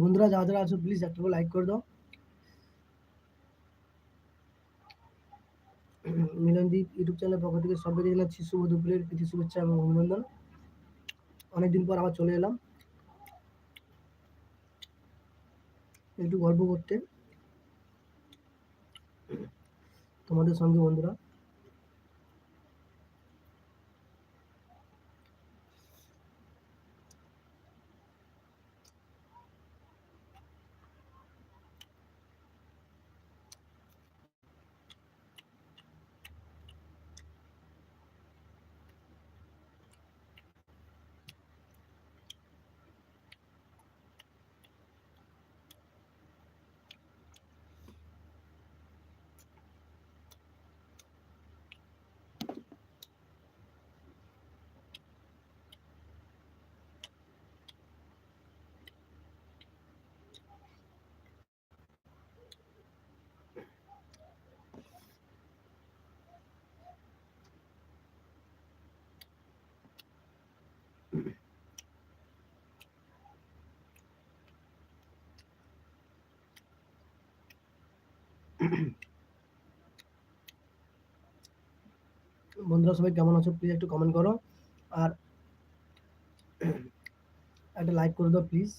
বন্ধুরা, যারা যারা আছো প্লিজ একটা লাইক করে দাও। মিলনদীপ ইউটিউব চ্যানেল পক্ষ থেকে সবাইকে জানাচ্ছি শুভ দুপুরের প্রীতি, শুভেচ্ছা এবং অভিনন্দন। অনেকদিন পর আবার চলে এলাম। একটু গল্প করতে। তোমাদের সঙ্গে বন্ধুরা। বন্ধুরা সবাই কেমন আছো? প্লিজ একটু কমেন্ট করো। আর একটা লাইক করে দাও প্লিজ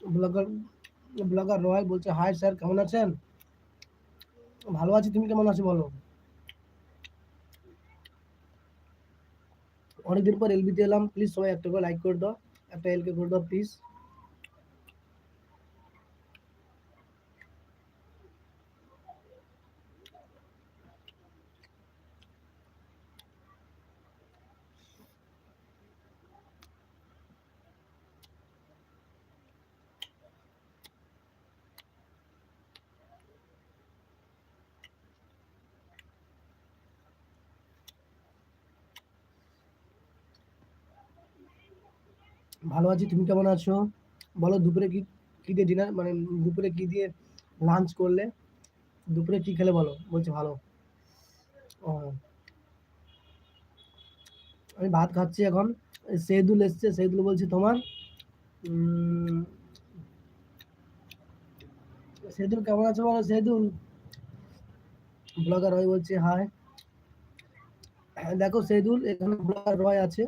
ব্লগার ব্লগার রয় বলছে, হাই স্যার, কেমন আছেন? ভালো আছি, তুমি কেমন আছো বলো? অনেকদিন পর এলবিতে এলাম প্লিজ সবাই একটা করে লাইক করে দাও, একটা এলকে করে দাও প্লিজ ভালো আছি, তুমি কেমন আছো? বলো দুপুরে কি কি দিয়ে ডিনার মানে দুপুরে কি দিয়ে লাঞ্চ করলে? দুপুরে কি খেলে বলো, বলছে ভালো। ও। আমি ভাত খাচ্ছি এখন, সেদুল এসছে, সেদুল বলছে তোমার। সেদুল কেমন আছো বলো, সেদুল? ব্লগার রয় বলছে হাই দেখো সেদুল, এখানে ব্লগার রয় আছে।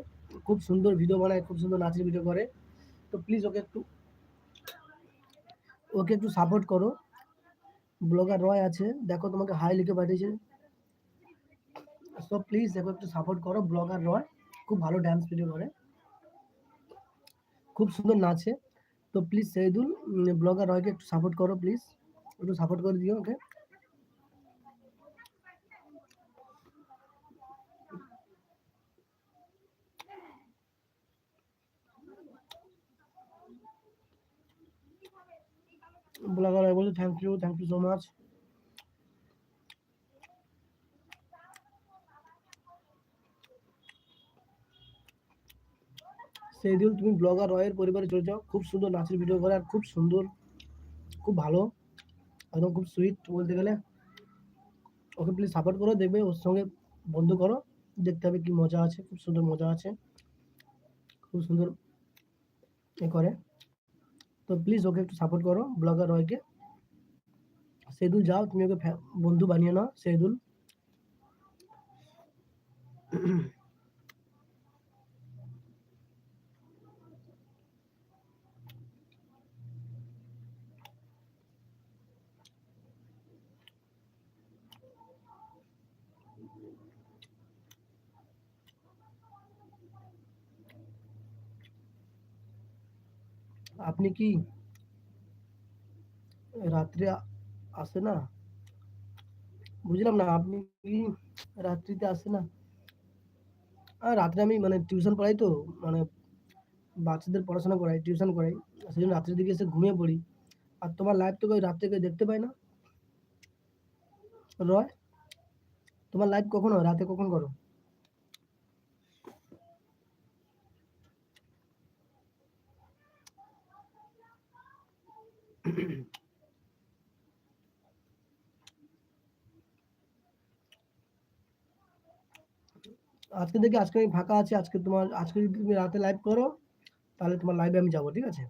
খুব সুন্দর ভিডিও বানায়, খুব সুন্দর নাচের ভিডিও করে। তো প্লিজ ওকে একটু ওকে একটু সাপোর্ট করো। ব্লগার রয় আছে, দেখো তোমাকে হাই লিখে পাঠিয়েছে। সো প্লিজ দেখো একটু সাপোর্ট করো ব্লগার রয় খুব ভালো ড্যান্স ভিডিও করে। খুব সুন্দর নাচে। তো প্লিজ সেদুল ব্লগার রয়কে একটু সাপোর্ট করো প্লিজ একটু সাপোর্ট করে দিও ওকে। ব্লগার বলছে thank you thank you so much সেই দিন তুমি ব্লগার রয়ের পরিবারে চলে যাও। খুব সুন্দর নাচের ভিডিও করে, আর খুব সুন্দর, খুব ভালো, একদম খুব সুইট বলতে গেলে। ওকে প্লিজ সাপোর্ট করো, দেখবে ওর সঙ্গে বন্ধু করো, দেখতে হবে কি মজা আছে, খুব সুন্দর মজা আছে। খুব সুন্দর এ করে। তো প্লিজ ওকে একটু সাপোর্ট করো ব্লগার রয়কে সেদুল, যাও, তুমি ওকে বন্ধু বানিয়ে নাও, সেদুল। আপনি কি রাত্রে আসে না? বুঝলাম না, আপনি কি রাত্রিতে আসে না? আর রাত্রে আমি মানে টিউশন পড়াই তো মানে বাচ্চাদের পড়াশোনা করাই টিউশন করাই। সেই জন্য রাত্রের দিকে এসে ঘুমিয়ে পড়ি। আর তোমার লাইভ তো রাত্রে কেউ দেখতে পাই না? রয়, তোমার লাইভ কখন হয় রাতে কখন করো? আজকে দেখি আজকে আমি ফাঁকা আছি, আজকে তোমার, আজকে যদি তুমি রাতে লাইভ করো, তাহলে তোমার লাইভে আমি যাব, ঠিক আছে?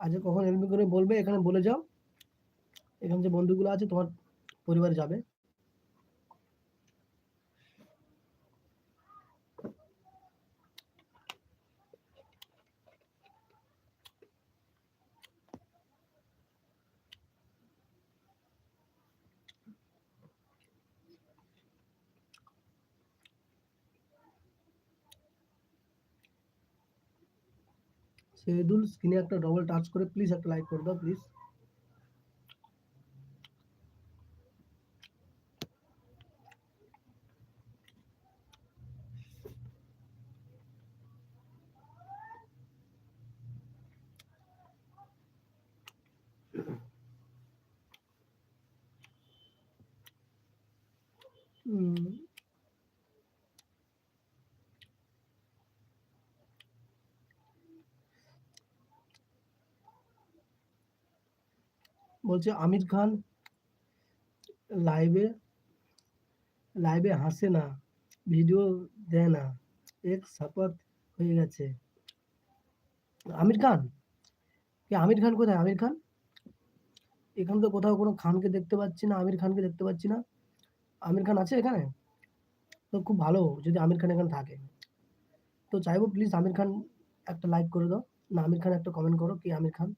আজকে কখন এরকম করে বলবে, এখানে বলে যাও। এখানে যে বন্ধুগুলো আছে, তোমার পরিবার যাবে। শহীদুল স্ক্রিনে একটা ডবল টাচ করে প্লিজ একটা লাইক করে দাও প্লিজ বলছে, আমির খান লাইভে লাইভে হাসে না, ভিডিও দেয় না, এক সাপাত হয়ে গেছে। আমির খান? কে, আমির খান কোথায়? আমির খান? এখানে তো কোথাও কোনো খানকে দেখতে পাচ্ছি না, আমির খানকে দেখতে পাচ্ছি না। আমির খান আছে এখানে? তো খুব ভালো, যদি আমির খান এখানে থাকে। তো চাইব প্লিজ আমির খান একটা লাইক করে দাও। না, আমির খান একটা কমেন্ট করো, কি আমির খান?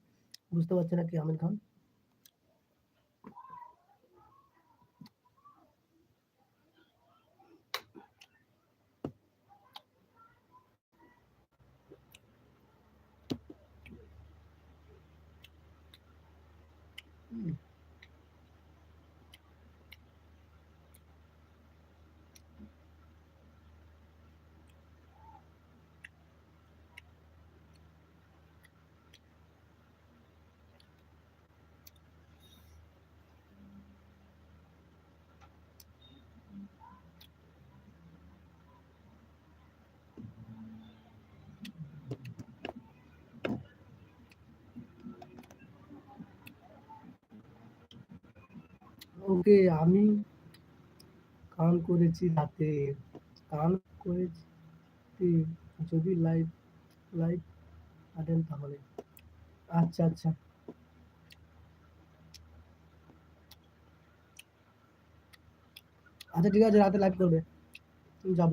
বুঝতে পারছি না কি আমির খান। ওকে আমি কান করেছি রাতে, কান করেছি যদি লাইভ লাইভ আটেন তাহলে। আচ্ছা আচ্ছা। আচ্ছা ঠিক আছে, রাতে লাইভ করবে। যাব।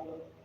ভালো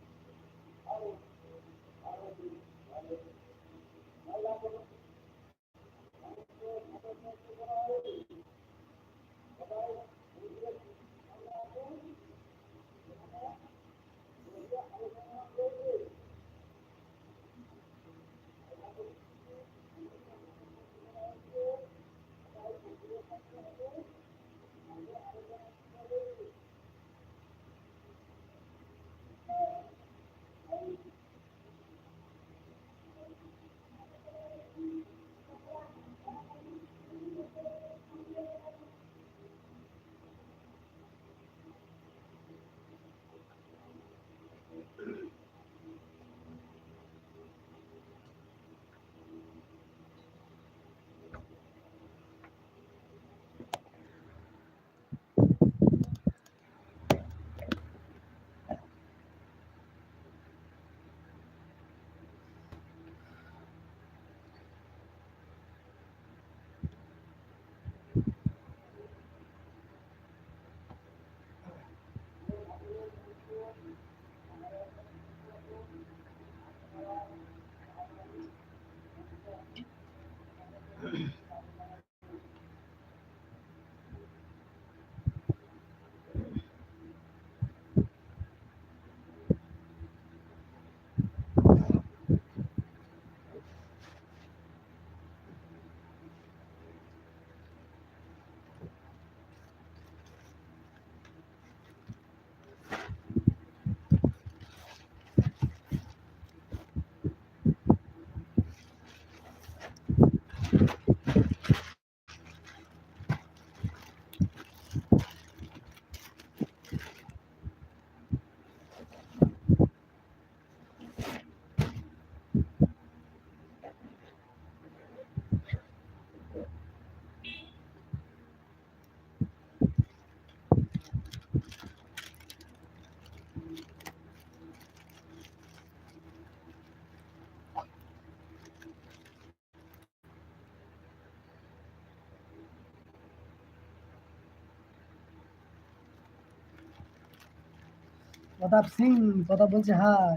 প্রতাপ সিং, প্রতাপ বলছে, হাই।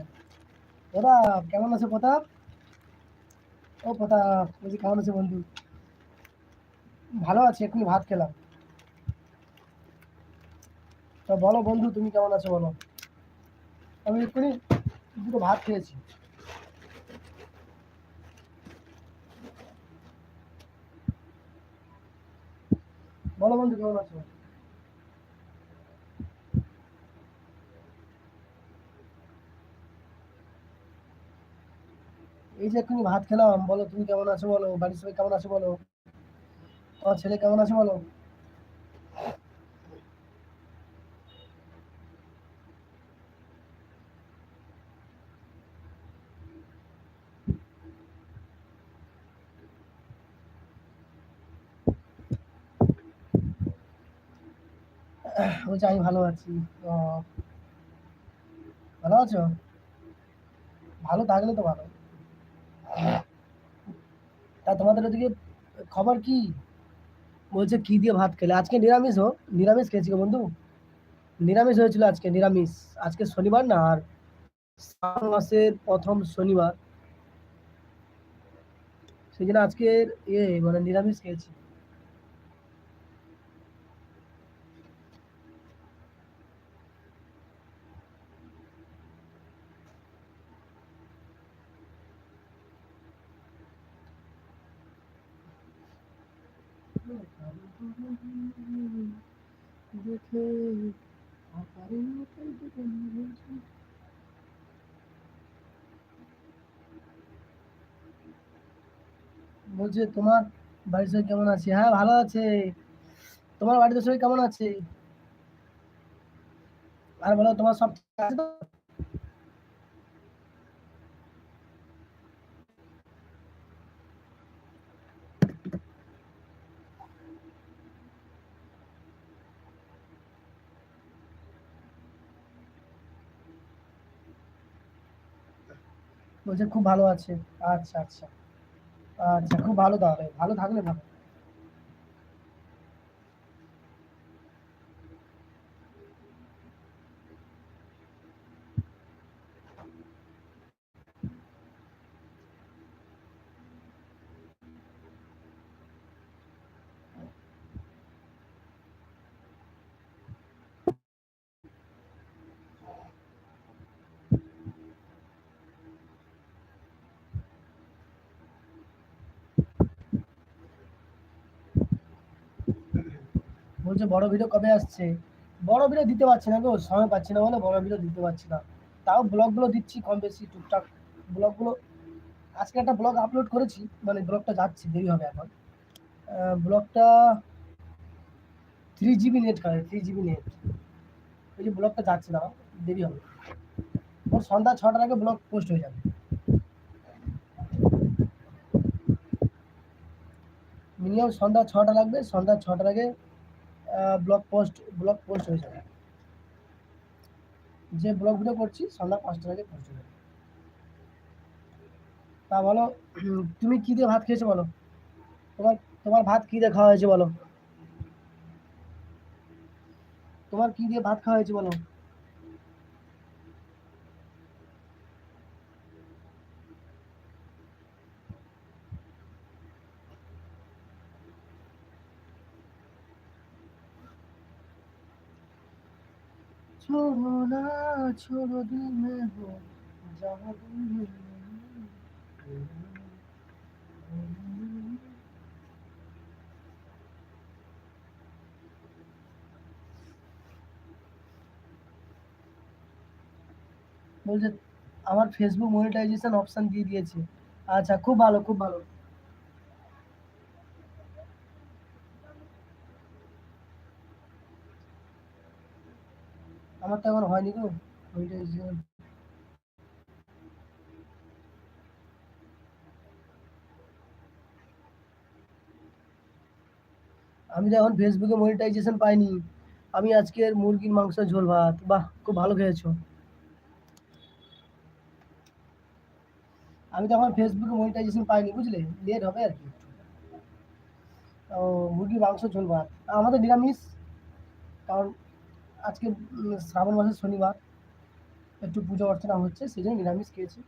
প্রতাপ, কেমন আছে প্রতাপ? ও প্রতাপ, বলছি, কেমন আছে বন্ধু? ভালো আছে, এক্ষুনি ভাত খেলাম। তো বলো বন্ধু, তুমি কেমন আছো বলো? আমি এক্ষুনি দুটো ভাত খেয়েছি। বলো বন্ধু, কেমন আছো? এই যে এক্ষুনি ভাত খেলাম, বলো তুমি কেমন আছো বলো, বাড়ির সবাই কেমন আছে বলো? তোমার ছেলে কেমন আছে বলো? বলছে আমি ভালো আছি। ভালো আছো? ভালো থাকলে তো ভালো। তা তোমাদের ওদিকে খবর কি? বলছে, কি দিয়ে ভাত খেলে? আজকে নিরামিষ হো, নিরামিষ খেয়েছি বন্ধু। নিরামিষ হয়েছিল আজকে, নিরামিষ। আজকে শনিবার না, আর শ্রাবণ মাসের প্রথম শনিবার। সেই জন্য আজকের ইয়ে মানে নিরামিষ খেয়েছি। দেখে। বলছে, তোমার বাড়ির সবাই কেমন আছে? হ্যাঁ ভালো আছে। তোমার বাড়িতে সবাই কেমন আছে? আর বলো, তোমার সব আছে তো? বলছে খুব ভালো আছে। আচ্ছা আচ্ছা। আচ্ছা খুব ভালো তাহলে। ভালো থাকলে ভালো। বলছে, বড় ভিডিও কবে আসছে? বড় ভিডিও দিতে পারছি না গো, সময় পাচ্ছি না বলে বড় ভিডিও দিতে পারছি না। তাও ব্লগগুলো দিচ্ছি কম বেশি, টুকটাক ব্লগগুলো আজকে একটা ব্লগ আপলোড করেছি মানে ব্লগটা যাচ্ছে, দেরি হবে এখন। ব্লগটা থ্রি জিবি নেট খাবে থ্রি জিবি নেট ওই যে ব্লগটা যাচ্ছে না, দেরি হবে। ওর সন্ধ্যা ছটার আগে ব্লগ পোস্ট হয়ে যাবে। মিনিমাম সন্ধ্যা ছটা লাগবে, সন্ধ্যা ছটার আগে ব্লগ পোস্ট ব্লগ পোস্ট হয়ে যাবে। যে ব্লগ ভিডিও করছি সন্ধ্যা পাঁচটার আগে পোস্ট হয়ে যাবে। তা বলো তুমি কী দিয়ে ভাত খেয়েছো বলো? তোমার তোমার ভাত কী দিয়ে খাওয়া হয়েছে বলো? তোমার কী দিয়ে ভাত খাওয়া হয়েছে বলো? छोड़ो ना छोड़ो दिल में हो जहाँ दिल में বলছে আমার ফেসবুক মনিটাইজেশন অপশন দিয়ে দিয়েছে আচ্ছা খুব ভালো খুব ভালো তো এখন হয়নি গো। আমি তো এখন ফেসবুকে মনিটাইজেশন পাইনি। আমি আজকের মুরগির মাংস, ঝোল, ভাত। বাহ, খুব ভালো খেয়েছো। আমি তো এখন ফেসবুকে মনিটাইজেশন পাইনি, বুঝলে? লেট হবে আর কি। ও, মুরগির মাংস, ঝোল, ভাত। আমাদের নিরামিষ, কারণ আজকে উম, শ্রাবণ মাসের শনিবার। একটু পুজো অর্চনা হচ্ছে সেই জন্য নিরামিষ খেয়েছি।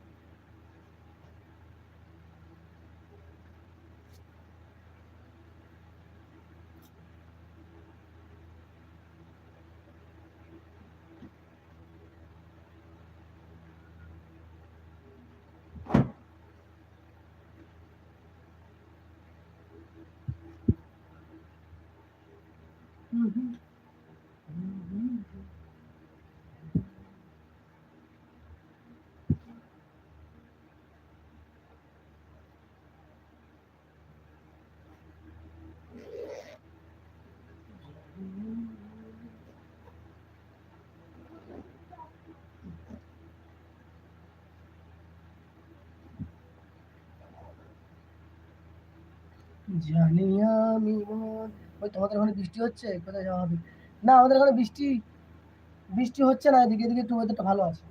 হুম। জানি আমি ওই তোমাদের ওখানে বৃষ্টি হচ্ছে? কোথায় যাওয়া হবে? না, আমাদের এখানে বৃষ্টি বৃষ্টি হচ্ছে না, এদিকে এদিকে একটু ওয়েদারটা ভালো আছে।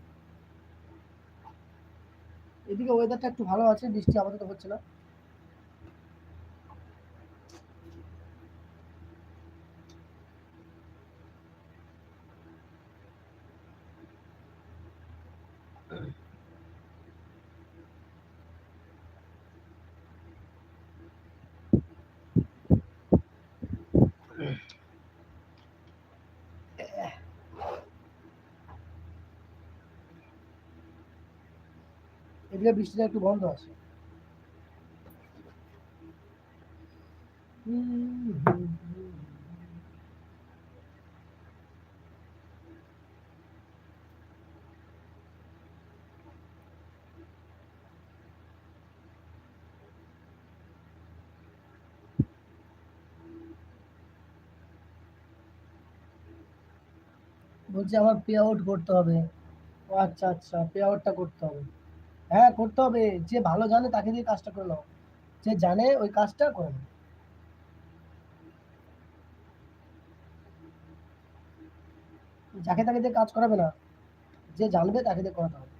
এদিকে ওয়েদারটা একটু ভালো আছে, বৃষ্টি আপাতত হচ্ছে না। এদিকে বৃষ্টিটা একটু বন্ধ আছে। বলছি আমার পে আউট করতে হবে ও আচ্ছা আচ্ছা পে আউটটা করতে হবে হ্যাঁ করতে হবে। যে ভালো জানে তাকে দিয়ে কাজটা করে নাও। যে জানে ওই কাজটা করে নাও। যাকে তাকে দিয়ে কাজ করাবে না, যে জানবে তাকে দিয়ে করাতে হবে।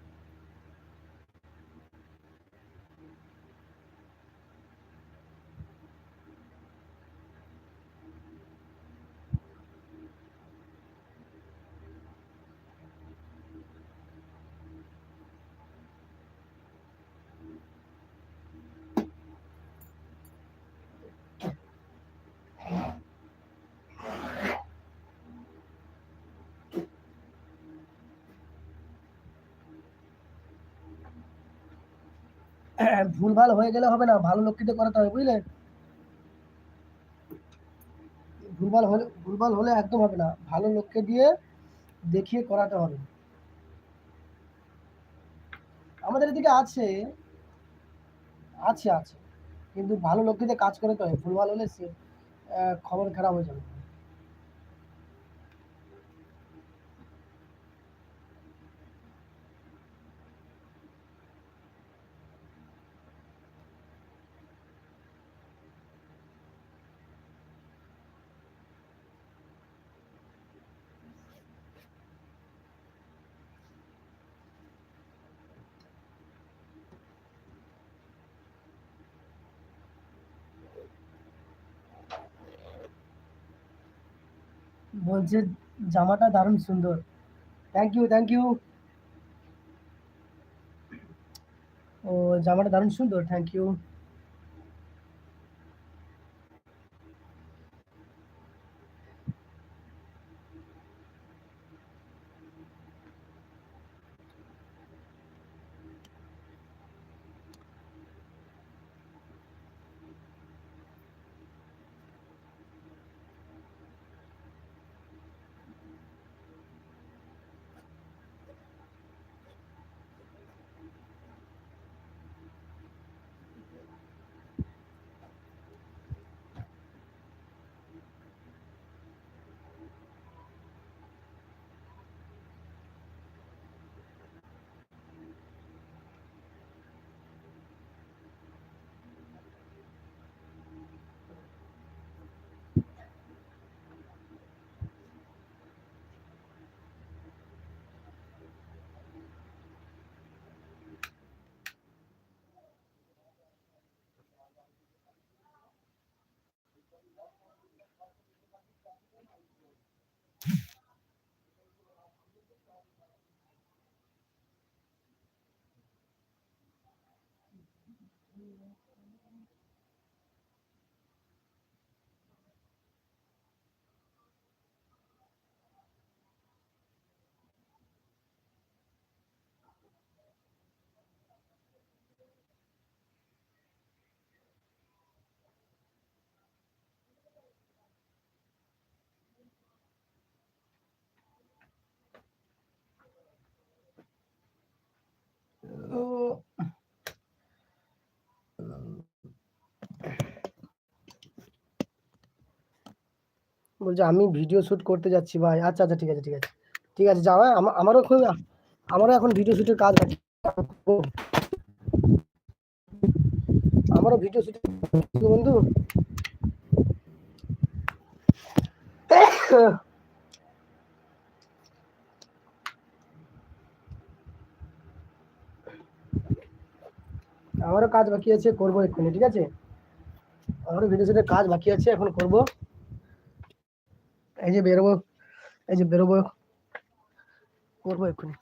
ভুলভাল হয়ে গেলে হবে না, ভালো লোককে করাতে হবে, বুঝলে? ভুল ভুলভাল হলে ভুলভাল হলে একদম হবে না, ভালো লোককে দিয়ে দেখিয়ে করাতে হবে। আমাদের এদিকে আছে আছে আছে, কিন্তু ভালো লোককে দিয়ে কাজ করে তো হয়, ভুলভাল হলে সে খবর খারাপ হয়ে যাবে। বলছে জামাটা দারুণ সুন্দর। থ্যাংক ইউ থ্যাংক ইউ ও জামাটা দারুণ সুন্দর থ্যাংক ইউ ও বলছে, আমি ভিডিও শ্যুট করতে যাচ্ছি ভাই। আচ্ছা আচ্ছা ঠিক আছে ঠিক আছে। ঠিক আছে, যাও হ্যাঁ? আমারও খুব, আমারও এখন ভিডিও শ্যুটের কাজ আছে। আমারও ভিডিও শুট বন্ধু। আমারও কাজ বাকি আছে, করব এক্ষুনি, ঠিক আছে? আমারও ভিডিও শুটের কাজ বাকি আছে, এখন করব। এই যে বেরোবো এই যে বেরোবো। করব এক্ষুনি।